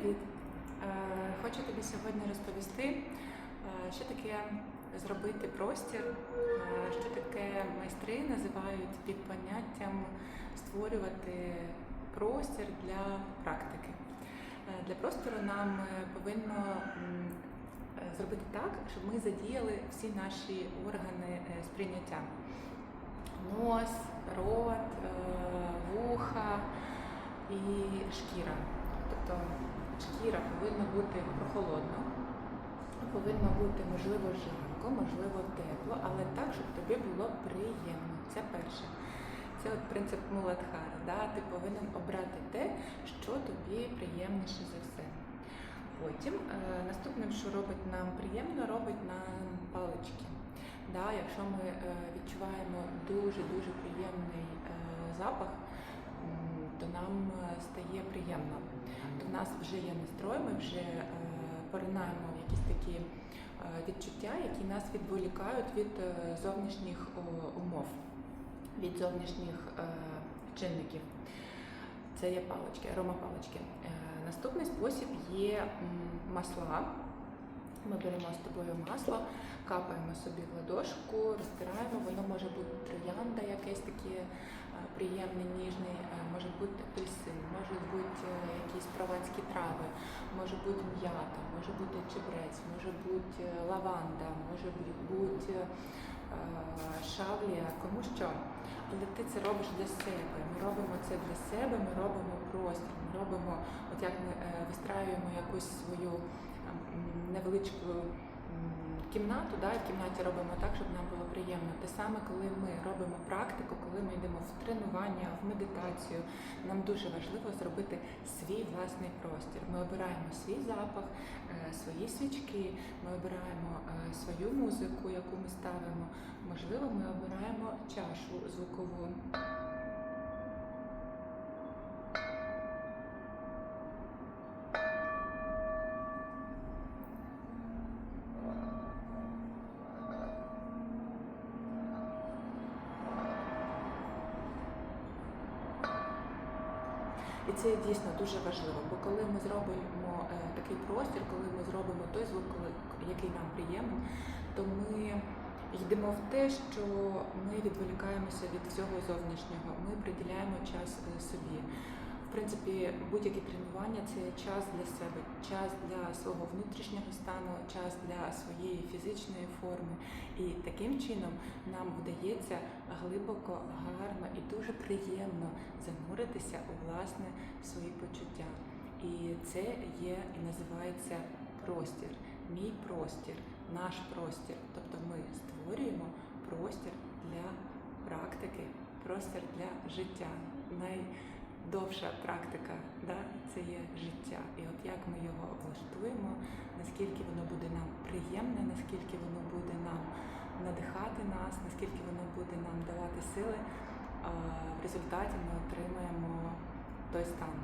Привіт! Е, Хочу тобі сьогодні розповісти, е, що таке зробити простір, е, що таке майстри називають під поняттям створювати простір для практики. Для простору нам повинно зробити так, щоб ми задіяли всі наші органи сприйняття: нос, рот, вуха і шкіра. Тобто шкіра повинна бути прохолодна, повинно бути можливо жарко, можливо тепло, але так, щоб тобі було приємно. Це перше. Це от принцип Муладхара. Да? Ти повинен обрати те, що тобі приємніше за все. Потім е, наступним, що робить нам приємно, робить нам палички. Да? Якщо ми е, відчуваємо дуже-дуже приємний е, запах, то нам стає приємно. В нас вже є настрой, ми вже е, поринаємо в якісь такі е, відчуття, які нас відволікають від е, зовнішніх умов, від зовнішніх чинників. Це є палички, аромапалички. Наступний спосіб є масла. Ми беремо з тобою масло, капаємо собі в ладошку, розтираємо. Воно може бути троянда, якесь таке приємне, е, може бути апельсин, може бути е, якісь прованські трави, може бути м'ята, може бути чебрець, може бути е, лаванда, може бути е, шавлія, кому що. Але ти це робиш для себе. Ми робимо це для себе, ми робимо простір, ми робимо, от як ми вистраюємо якусь свою невеличку кімнату, да, в кімнаті робимо так, щоб нам було приємно. Те саме, коли ми робимо практику, коли ми йдемо в тренування, в медитацію, нам дуже важливо зробити свій власний простір. Ми обираємо свій запах, е, свої свічки, ми обираємо е, свою музику, яку ми ставимо. Можливо, ми обираємо чашу звукову. І це дійсно дуже важливо, бо коли ми зробимо е, такий простір, коли ми зробимо той звук, коли- який нам приємний, то ми йдемо в те, що ми відволікаємося від всього зовнішнього. Ми приділяємо час е, собі. Принципі, будь-які тренування це час для себе, час для свого внутрішнього стану, час для своєї фізичної форми. І таким чином нам вдається глибоко, гарно і дуже приємно зануритися у власне свої почуття. І це є і називається простір, мій простір, наш простір. Тобто ми створюємо простір для практики, простір для життя. Найдовша практика да, це є життя. І от як ми його облаштуємо, наскільки воно буде нам приємне, наскільки воно буде нам надихати нас, наскільки воно буде нам давати сили, в результаті ми отримаємо той стан.